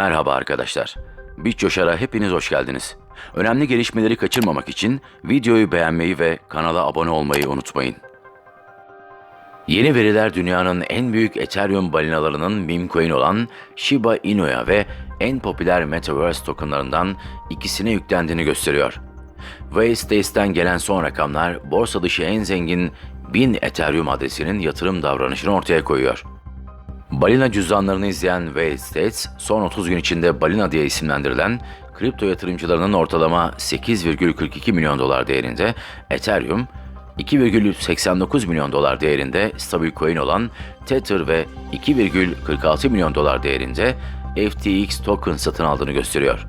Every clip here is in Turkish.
Merhaba arkadaşlar. BitCoşar'a hepiniz hoş geldiniz. Önemli gelişmeleri kaçırmamak için videoyu beğenmeyi ve kanala abone olmayı unutmayın. Yeni veriler dünyanın en büyük Ethereum balinalarının meme coin olan Shiba Inu'ya ve en popüler Metaverse tokenlarından ikisine yüklendiğini gösteriyor. Wayspace'den gelen son rakamlar borsa dışı en zengin 1000 Ethereum adresinin yatırım davranışını ortaya koyuyor. Balina cüzdanlarını izleyen Whale States, son 30 gün içinde Balina diye isimlendirilen kripto yatırımcılarının ortalama 8,42 milyon dolar değerinde Ethereum, 2,89 milyon dolar değerinde stabil coin olan Tether ve 2,46 milyon dolar değerinde FTX token satın aldığını gösteriyor.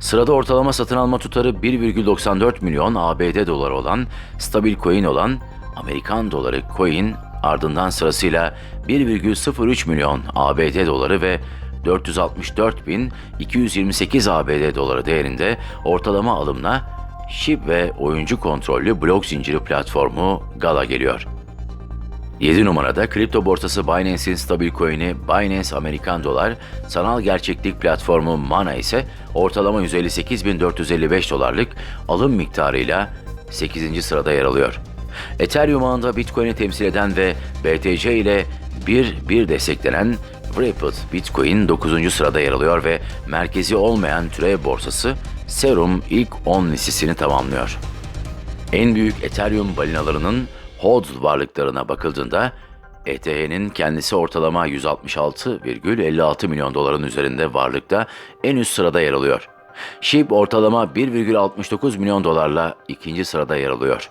Sırada ortalama satın alma tutarı 1,94 milyon ABD doları olan stabil coin olan Amerikan doları coin ardından sırasıyla 1,03 milyon ABD doları ve 464.228 ABD doları değerinde ortalama alımla SHIB ve oyuncu kontrollü blok zinciri platformu Gala geliyor. 7 numarada kripto borsası Binance'in stabil coin'i Binance Amerikan Dolar, sanal gerçeklik platformu Mana ise ortalama 158.455 dolarlık alım miktarıyla 8. sırada yer alıyor. Ethereum ağında Bitcoin'i temsil eden ve BTC ile 1-1 desteklenen Rapid Bitcoin 9. sırada yer alıyor ve merkezi olmayan türev borsası Serum ilk 10 listesini tamamlıyor. En büyük Ethereum balinalarının HODL varlıklarına bakıldığında ETH'nin kendisi ortalama 166,56 milyon doların üzerinde varlıkta en üst sırada yer alıyor. SHIB ortalama 1,69 milyon dolarla ikinci sırada yer alıyor.